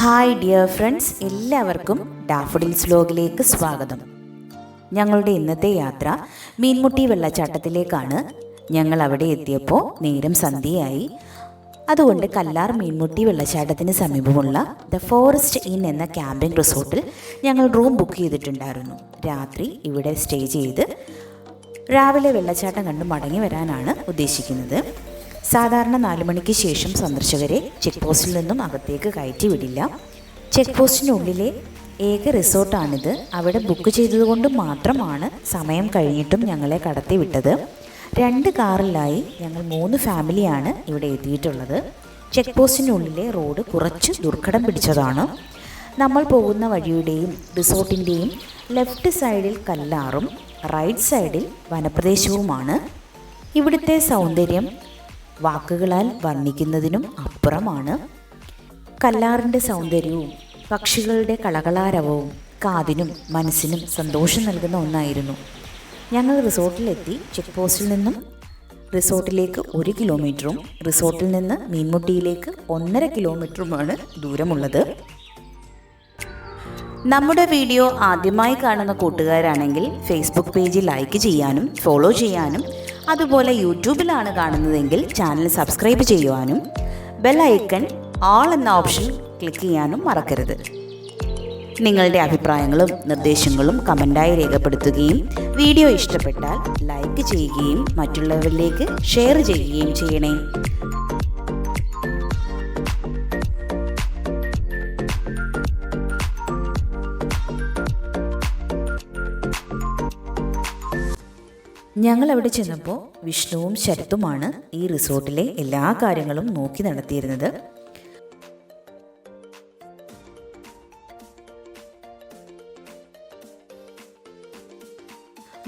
Hi dear friends എല്ലാവർക്കും daffodils വ്ലോഗിലേക്ക് സ്വാഗതം. ഞങ്ങളുടെ ഇന്നത്തെ യാത്ര മീൻമുട്ടി വെള്ളച്ചാട്ടത്തിലേക്കാണ്. ഞങ്ങൾ അവിടെ എത്തിയപ്പോൾ നേരം സന്ധ്യയായി. അതുകൊണ്ട് കല്ലാർ മീൻമുട്ടി വെള്ളച്ചാട്ടത്തിന് സമീപമുള്ള ദ ഫോറസ്റ്റ് ഇൻ എന്ന ക്യാമ്പിംഗ് റിസോർട്ടിൽ ഞങ്ങൾ റൂം ബുക്ക് ചെയ്തിട്ടുണ്ടായിരുന്നു. രാത്രി ഇവിടെ സ്റ്റേ ചെയ്ത് രാവിലെ വെള്ളച്ചാട്ടം കണ്ട് മടങ്ങി വരാനാണ് ഉദ്ദേശിക്കുന്നത്. സാധാരണ നാലു മണിക്ക് ശേഷം സന്ദർശകരെ ചെക്ക് പോസ്റ്റിൽ നിന്നും അകത്തേക്ക് കയറ്റി വിടില്ല. ചെക്ക് പോസ്റ്റിനുള്ളിലെ ഏക റിസോർട്ടാണിത്. അവിടെ ബുക്ക് ചെയ്തതുകൊണ്ട് മാത്രമാണ് സമയം കഴിഞ്ഞിട്ടും ഞങ്ങളെ കടത്തി വിട്ടത്. രണ്ട് കാറിലായി ഞങ്ങൾ മൂന്ന് ഫാമിലിയാണ് ഇവിടെ എത്തിയിട്ടുള്ളത്. ചെക്ക് പോസ്റ്റിനുള്ളിലെ റോഡ് കുറച്ച് ദുർഘടം പിടിച്ചതാണ്. നമ്മൾ പോകുന്ന വഴിയുടെയും റിസോർട്ടിന്റെയും ലെഫ്റ്റ് സൈഡിൽ കല്ലാറും റൈറ്റ് സൈഡിൽ വനപ്രദേശവുമാണ്. ഇവിടുത്തെ സൗന്ദര്യം വാക്കുകളാൽ വർണിക്കുന്നതിനും അപ്പുറമാണ്. കല്ലാറിന്റെ സൗന്ദര്യവും പക്ഷികളുടെ കളകളാരവവും കാതിനും മനസ്സിനും സന്തോഷം നൽകുന്ന ഒന്നായിരുന്നു. ഞങ്ങൾ റിസോർട്ടിലെത്തി ചെക്ക് പോസ്റ്റിൽ നിന്നും റിസോർട്ടിലേക്ക് ഒരു കിലോമീറ്ററും റിസോർട്ടിൽ നിന്ന് മീൻമുട്ടിയിലേക്ക് ഒന്നര കിലോമീറ്ററുമാണ് ദൂരമുള്ളത്. നമ്മുടെ വീഡിയോ ആദ്യമായി കാണുന്ന കൂട്ടുകാരാണെങ്കിൽ ഫേസ്ബുക്ക് പേജ് ലൈക്ക് ചെയ്യാനും ഫോളോ ചെയ്യാനും അതുപോലെ യൂട്യൂബിലാണ് കാണുന്നതെങ്കിൽ ചാനൽ സബ്സ്ക്രൈബ് ചെയ്യുവാനും ബെൽ ഐക്കൺ ആൾ എന്ന ഓപ്ഷൻ ക്ലിക്ക് ചെയ്യാനും മറക്കരുത്. നിങ്ങളുടെ അഭിപ്രായങ്ങളും നിർദ്ദേശങ്ങളും കമന്റായി രേഖപ്പെടുത്തുകയും വീഡിയോ ഇഷ്ടപ്പെട്ടാൽ ലൈക്ക് ചെയ്യുകയും മറ്റുള്ളവരിലേക്ക് ഷെയർ ചെയ്യുകയും ചെയ്യണേ. ഞങ്ങൾ അവിടെ ചെന്നപ്പോൾ വിഷ്ണുവും ശരത്തുമാണ് ഈ റിസോർട്ടിലെ എല്ലാ കാര്യങ്ങളും നോക്കി നടത്തിയിരുന്നത്.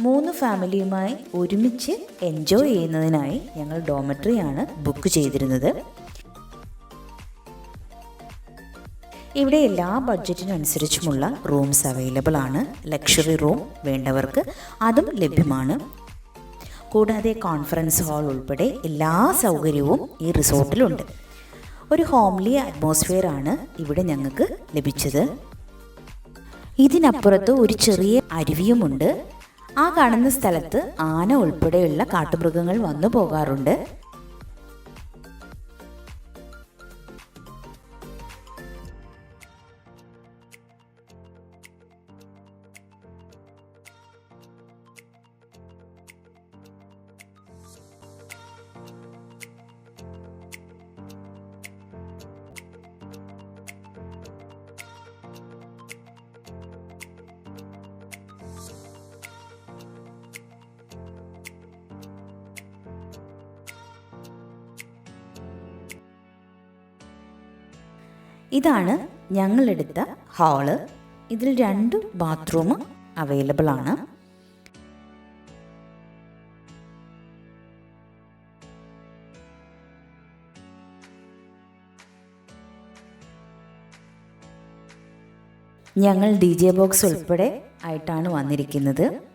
മൂന്ന് ഫാമിലിയുമായി ഒരുമിച്ച് എൻജോയ് ചെയ്യുന്നതിനായി ഞങ്ങൾ ഡോമട്രിയാണ് ബുക്ക് ചെയ്തിരുന്നത്. ഇവിടെ എല്ലാ ബഡ്ജറ്റിനനുസരിച്ചുമുള്ള റൂംസ് അവൈലബിൾ ആണ്. ലക്ഷറി റൂം വേണ്ടവർക്ക് അതും ലഭ്യമാണ്. കൂടാതെ കോൺഫറൻസ് ഹാൾ ഉൾപ്പെടെ എല്ലാ സൗകര്യവും ഈ റിസോർട്ടിലുണ്ട്. ഒരു ഹോംലി അറ്റ്മോസ്ഫിയർ ആണ് ഇവിടെ ഞങ്ങൾക്ക് ലഭിച്ചത്. ഇതിനപ്പുറത്ത് ഒരു ചെറിയ അരുവിയുമുണ്ട്. ആ കാണുന്ന സ്ഥലത്ത് ആന ഉൾപ്പെടെയുള്ള കാട്ടുമൃഗങ്ങൾ വന്നു പോകാറുണ്ട്. ഇതാണ് ഞങ്ങളെടുത്ത ഹാൾ. ഇതിൽ രണ്ട് ബാത്റൂം അവൈലബിൾ ആണ്. ഞങ്ങൾ ഡി ജെ ബോക്സ് ഉൾപ്പെടെ ആയിട്ടാണ് വന്നിരിക്കുന്നത്.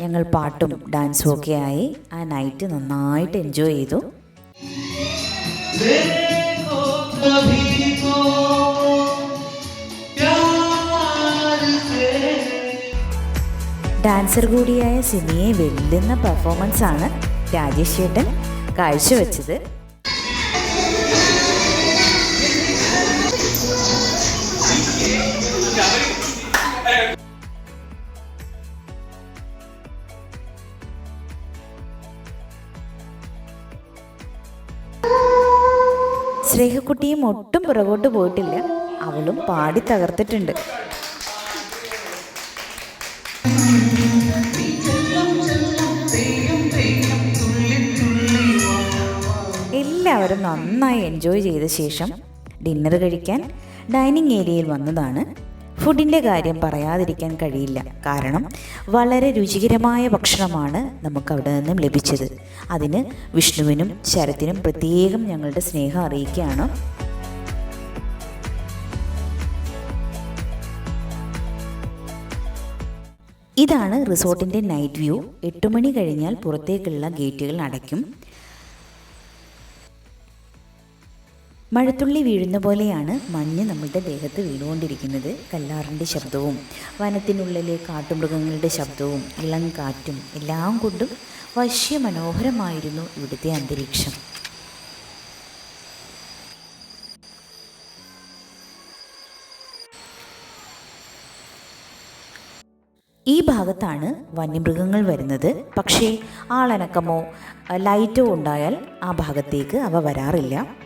ഞങ്ങൾ പാട്ടും ഡാൻസും ഒക്കെ ആയി ആ നൈറ്റ് നന്നായിട്ട് എൻജോയ് ചെയ്തു. ഡാൻസർ കൂടിയായ സിനിയെ വെല്ലുന്ന പെർഫോമൻസാണ് രാജേഷ് ചേട്ടൻ കാഴ്ചവെച്ചത്. സ്നേഹക്കുട്ടിയും ഒട്ടും പുറകോട്ട് പോയിട്ടില്ല. അവളും പാടി തകർത്തിട്ടുണ്ട്. എല്ലാവരും നന്നായി എൻജോയ് ചെയ്ത ശേഷം ഡിന്നർ കഴിക്കാൻ ഡൈനിങ് ഏരിയയിൽ വന്നതാണ്. ഫുഡിന്റെ കാര്യം പറയാതിരിക്കാൻ കഴിയില്ല. കാരണം വളരെ രുചികരമായ ഭക്ഷണമാണ് നമുക്ക് അവിടെ നിന്നും ലഭിച്ചത്. അതിന് വിഷ്ണുവിനും ശരത്തിനും പ്രത്യേകം ഞങ്ങളുടെ സ്നേഹം അറിയിക്കുകയാണ്. ഇതാണ് റിസോർട്ടിന്റെ നൈറ്റ് വ്യൂ. എട്ട് മണി കഴിഞ്ഞാൽ പുറത്തേക്കുള്ള ഗേറ്റുകൾ അടയ്ക്കും. മഴത്തുള്ളി വീഴുന്ന പോലെയാണ് മഞ്ഞ് നമ്മുടെ ദേഹത്ത് വീണുകൊണ്ടിരിക്കുന്നത്. കല്ലാറിന്റെ ശബ്ദവും വനത്തിനുള്ളിലെ കാട്ടുമൃഗങ്ങളുടെ ശബ്ദവും ഇളം കാറ്റും എല്ലാം കൊണ്ടും വശ്യ മനോഹരമായിരുന്നു ഇവിടുത്തെ അന്തരീക്ഷം. ഈ ഭാഗത്താണ് വന്യമൃഗങ്ങൾ വരുന്നത്. പക്ഷേ ആളനക്കമോ ലൈറ്റോ ഉണ്ടായാൽ ആ ഭാഗത്തേക്ക് അവ വരാറില്ല.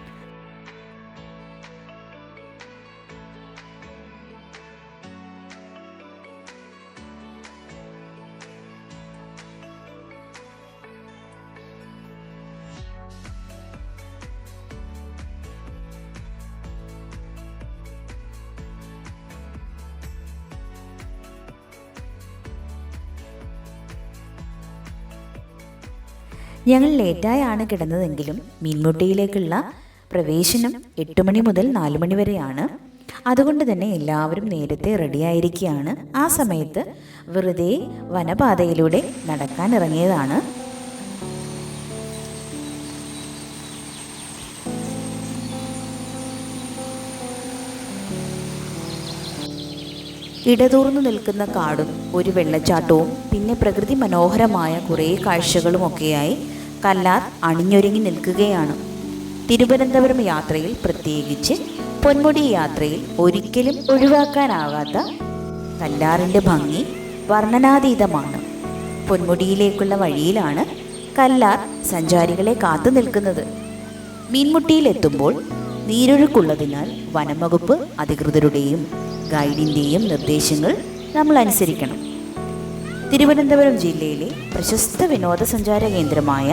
ഞങ്ങൾ ലേറ്റായാണ് കിടന്നതെങ്കിലും മീൻമുട്ടിയിലേക്കുള്ള പ്രവേശനം എട്ട് മണി മുതൽ നാല് മണി വരെയാണ്. അതുകൊണ്ട് തന്നെ എല്ലാവരും നേരത്തെ റെഡിയായിരിക്കുകയാണ് ആ സമയത്ത് വെറുതെ വനപാതയിലൂടെ നടക്കാൻ ഇറങ്ങിയതാണ്. ഇടതൂർന്നു നിൽക്കുന്ന കാടും ഒരു വെള്ളച്ചാട്ടവും പിന്നെ പ്രകൃതി മനോഹരമായ കുറേ കാഴ്ചകളുമൊക്കെയായി കല്ലാർ അണിഞ്ഞൊരുങ്ങി നിൽക്കുകയാണ്. തിരുവനന്തപുരം യാത്രയിൽ പ്രത്യേകിച്ച് പൊന്മുടി യാത്രയിൽ ഒരിക്കലും ഒഴിവാക്കാനാകാത്ത കല്ലാറിന്റെ ഭംഗി വർണനാതീതമാണ്. പൊന്മുടിയിലേക്കുള്ള വഴിയിലാണ് കല്ലാർ സഞ്ചാരികളെ കാത്തു നിൽക്കുന്നത്. മീൻമുട്ടിയിലെത്തുമ്പോൾ നീരൊഴുക്കുള്ളതിനാൽ വനംവകുപ്പ് അധികൃതരുടെയും ഗൈഡിന്റെയും നിർദ്ദേശങ്ങൾ നമ്മൾ അനുസരിക്കണം. തിരുവനന്തപുരം ജില്ലയിലെ പ്രശസ്ത വിനോദസഞ്ചാര കേന്ദ്രമായ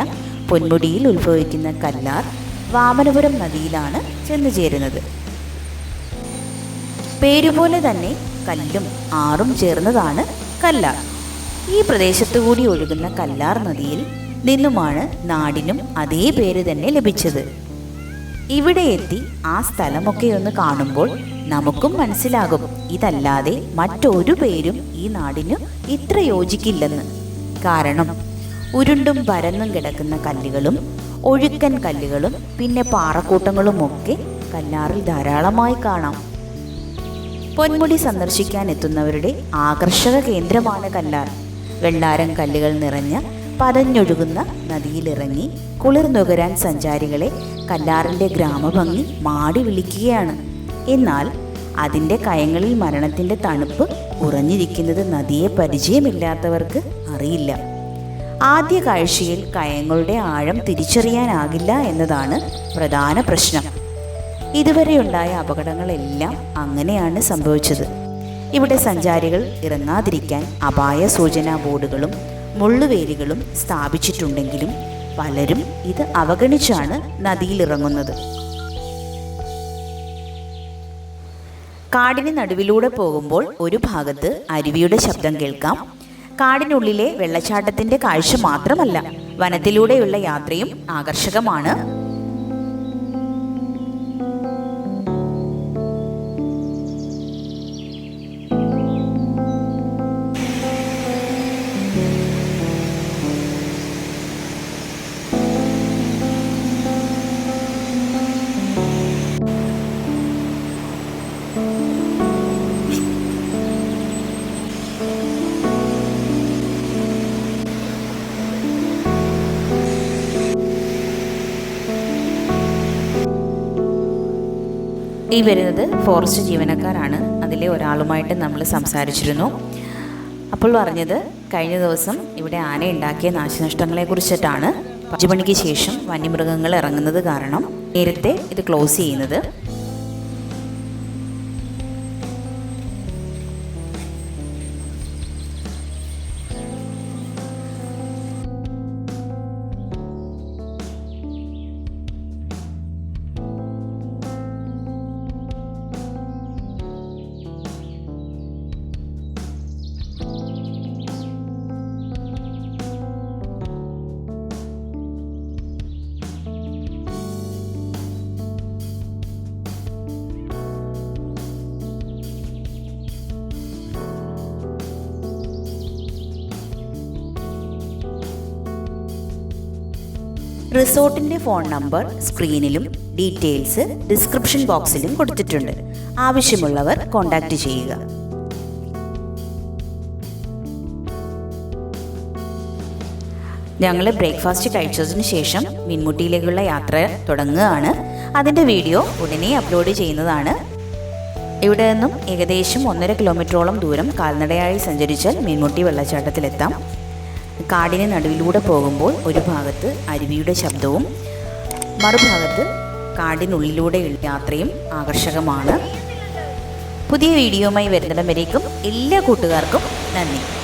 പൊന്മുടിയിൽ ഉത്ഭവിക്കുന്ന കല്ലാർ വാമനപുരം നദിയിലാണ് ചെന്നു ചേരുന്നത് പേരുപോലെ തന്നെ കല്ലും ആറും ചേർന്നതാണ് കല്ലാർ. ഈ പ്രദേശത്തു കൂടി ഒഴുകുന്ന കല്ലാർ നദിയിൽ നിന്നുമാണ് നാടിനും അതേ പേര് തന്നെ ലഭിച്ചത്. ഇവിടെ എത്തി ആ സ്ഥലമൊക്കെ ഒന്ന് കാണുമ്പോൾ നമുക്കും മനസ്സിലാകും. ഇതല്ലാതെ മറ്റൊരു പേരും ഈ നാടിനു ഇത്ര യോജിക്കില്ലെന്ന്. കാരണം ഉരുണ്ടും പരന്നും കിടക്കുന്ന കല്ലുകളും ഒഴുക്കൻ കല്ലുകളും പിന്നെ പാറക്കൂട്ടങ്ങളുമൊക്കെ കല്ലാറിൽ ധാരാളമായി കാണാം. പൊന്മുടി സന്ദർശിക്കാൻ എത്തുന്നവരുടെ ആകർഷക കേന്ദ്രമാണ് കല്ലാർ. വെള്ളാരം കല്ലുകൾ നിറഞ്ഞ പതഞ്ഞൊഴുകുന്ന നദിയിലിറങ്ങി കുളിർ നുകരാൻ സഞ്ചാരികളെ കല്ലാറിന്റെ ഗ്രാമഭംഗി മാടി വിളിക്കുകയാണ്. എന്നാൽ അതിന്റെ കയങ്ങളിൽ മരണത്തിന്റെ തണുപ്പ് ഉറഞ്ഞിരിക്കുന്നത് നദിയെ പരിചയമില്ലാത്തവർക്ക് അറിയില്ല. ആദ്യ കാഴ്ചയിൽ കയങ്ങളുടെ ആഴം തിരിച്ചറിയാനാകില്ല എന്നതാണ് പ്രധാന പ്രശ്നം. ഇതുവരെയുണ്ടായ അപകടങ്ങളെല്ലാം അങ്ങനെയാണ് സംഭവിച്ചത്. ഇവിടെ സഞ്ചാരികൾ ഇറങ്ങാതിരിക്കാൻ അപായ സൂചനാ ബോർഡുകളും മുള്ളുവേലികളും സ്ഥാപിച്ചിട്ടുണ്ടെങ്കിലും പലരും ഇത് അവഗണിച്ചാണ് നദിയിലിറങ്ങുന്നത്. കാടിന് നടുവിലൂടെ പോകുമ്പോൾ ഒരു ഭാഗത്ത് അരുവിയുടെ ശബ്ദം കേൾക്കാം. കാടിനുള്ളിലെ വെള്ളച്ചാട്ടത്തിന്റെ കാഴ്ച മാത്രമല്ല വനത്തിലൂടെയുള്ള യാത്രയും ആകർഷകമാണ്. ഈ വരുന്നത് ഫോറസ്റ്റ് ജീവനക്കാരാണ്. അതിലെ ഒരാളുമായിട്ട് നമ്മൾ സംസാരിച്ചിരുന്നു. അപ്പോൾ പറഞ്ഞത് കഴിഞ്ഞ ദിവസം ഇവിടെ ആന ഉണ്ടാക്കിയ നാശനഷ്ടങ്ങളെ കുറിച്ചിട്ടാണ് അഞ്ചു ശേഷം വന്യമൃഗങ്ങൾ ഇറങ്ങുന്നത് കാരണം നേരത്തെ ഇത് ക്ലോസ് ചെയ്യുന്നത്. റിസോർട്ടിന്റെ ഫോൺ നമ്പർ സ്ക്രീനിലും ഡീറ്റെയിൽസ് ഡിസ്ക്രിപ്ഷൻ ബോക്സിലും കൊടുത്തിട്ടുണ്ട്. ആവശ്യമുള്ളവർ കോൺടാക്റ്റ് ചെയ്യുക. ഞങ്ങൾ ബ്രേക്ക്ഫാസ്റ്റ് കഴിച്ചതിന് ശേഷം മീൻമുട്ടിയിലേക്കുള്ള യാത്ര തുടങ്ങുകയാണ്. അതിന്റെ വീഡിയോ ഉടനെ അപ്ലോഡ് ചെയ്യുന്നതാണ്. ഇവിടെ നിന്നും ഏകദേശം ഒന്നര കിലോമീറ്ററോളം ദൂരം കാൽനടയായി സഞ്ചരിച്ചാൽ മീൻമുട്ടി വെള്ളച്ചാട്ടത്തിലെത്താം. കാടിന് നടുവിലൂടെ പോകുമ്പോൾ ഒരു ഭാഗത്ത് അരുവിയുടെ ശബ്ദവും മറുഭാഗത്ത് കാടിനുള്ളിലൂടെയുള്ള യാത്രയും ആകർഷകമാണ്. പുതിയ വീഡിയോയുമായി വരുന്നിടം വരേക്കും എല്ലാ കൂട്ടുകാർക്കും നന്ദി.